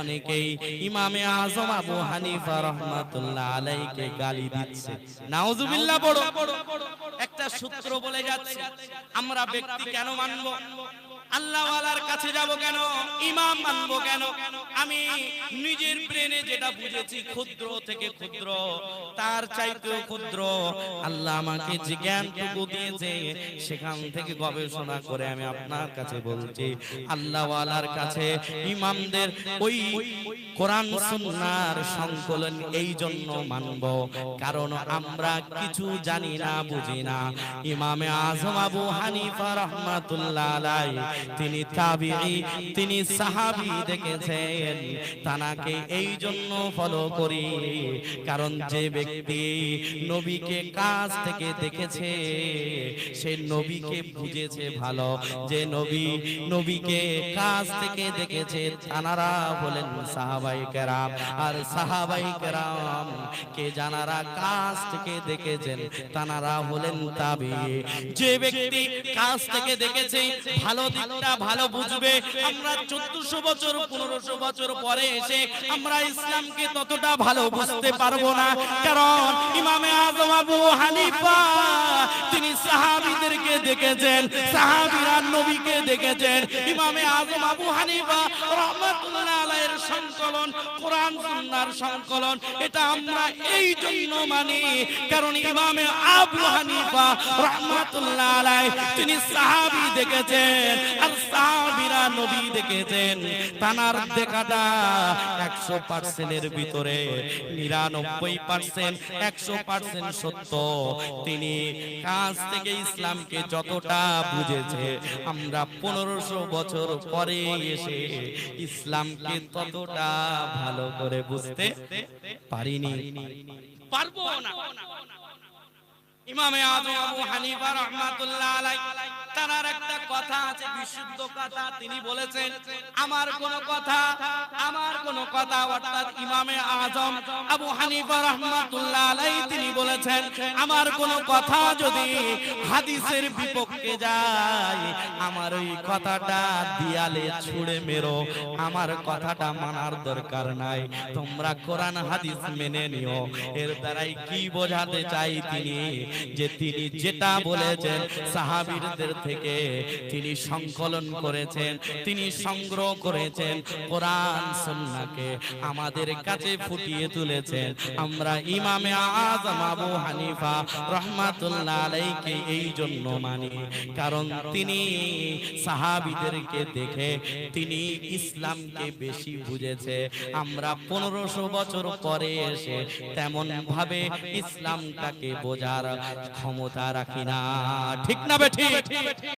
অনেকেই ইমামে আজম আবু হানিফা রহমাতুল্লাহ আলাইকে গালি দিচ্ছে। নাউজুবিল্লাহ বড় একটা সূত্র বলে যাচ্ছে, আমরা ব্যক্তি কেন মানব? আল্লাহওয়ালার কাছে যাব কেন? ইমাম মানবো কেন? আমি নিজের ব্রেনে যেটা বুঝেছি, ক্ষুদ্র থেকে ক্ষুদ্র, তার চাইতেও ক্ষুদ্র। আল্লাহ আমাকে যে জ্ঞানটুকু দিয়েছে, সেখান থেকে গবেষণা করে আমি আপনার কাছে বলছি, আল্লাহওয়ালার কাছে ইমামদের ওই কোরআন সুন্নাহর সংকলন এই জন্য মানব। কারণ আমরা কিছু জানি না, বুঝি না। ইমামে আজম আবু হানিফা রহমাতুল্লাহ আলাই তিনি তাবিঈ তিনি সাহাবী দেখেছেন, তানাকে এই জন্য ফলো করি। কারণ যে ব্যক্তি নবীকে কাছ থেকে দেখেছে, সে নবীকে বুঝেছে ভালো। যে নবী নবীকে কাছ থেকে দেখেছে, তানারা হলেন সাহাবাই কেরাম। আর সাহাবাই কেরাম কে জানারা কাছ থেকে দেখেছেন, তানারা হলেন তাবি। যে ব্যক্তি কাছ থেকে দেখেছে, ভালো দিকটা ভালো বুঝবে আমরা চোদ্দশো বছর, পনেরোশো বছর পরে এসে আমরা ইসলামকে ততটা ভালো বুঝতে পারব না। কারণ ইমামে আজম আবু হানিফা, তিনি সাহাবিদেরকে দেখেছেন, সাহাবিরা নবীকে দেখেছেন। ইমামে আজম আবু হানিফা আলাইহির সংকলন, কোরআন সুন্নাহর সংকলন, এটা আমরা এই জন্য মানি। কারণ ইমামে আবু হানিফা রহমাতুল্লাহ আলাইহি, তিনি সাহাবী দেখেছেন, আর সাহাবীরা নবী দেখেছেন। তানার দেখাটা 100% এর ভিতরে 99% 100% সত্য। তিনি কাছ থেকে ইসলামকে যতটা বুঝেছে, আমরা পনেরোশো বছর পরে এসে ইসলামকে ততটা ভালো করে বুঝতে পারিনি। পারব না। ইমামে আজম আবু হানিফা রাহমাতুল্লাহ আলাইহি। তার একটা কথা আছে, বিশুদ্ধ কথা। তিনি বলেছেন, আমার কোন কথা, আমার কোন কথা। অর্থাৎ ইমামে আজম আবু হানিফা রাহমাতুল্লাহ তিনি বলেছেন, আমার কোন কথা যদি হাদিসের বিপক্ষে যায়, আমার ওই কথাটা দিয়ালে মেরো। আমার কথাটা মানার দরকার নাই। তোমরা কোরআন, হাদিস মেনে নিও। এর দ্বারাই কি বোঝাতে চাই তিনি? যে তিনি যেটা বলেছেন সাহাবীরদের থেকে তিনি সংকলন করেছেন তিনি সংগ্রহ করেছেন কোরআন সুন্নাহকে আমাদের কাছে ফুটিয়ে তুলেছেন। আমরা ইমামে আজম আবু হানিফা রহমাতুল্লাহ আলাইকে এই জন্য মানি। কারণ তিনি সাহাবীদেরকে দেখে তিনি ইসলামকে বেশি বুঝেছে। আমরা পনেরোশো বছর পরে এসে তেমন ভাবে ইসলামটাকে বোঝার ক্ষমতা রাখি না। ঠিক না বে ঠিক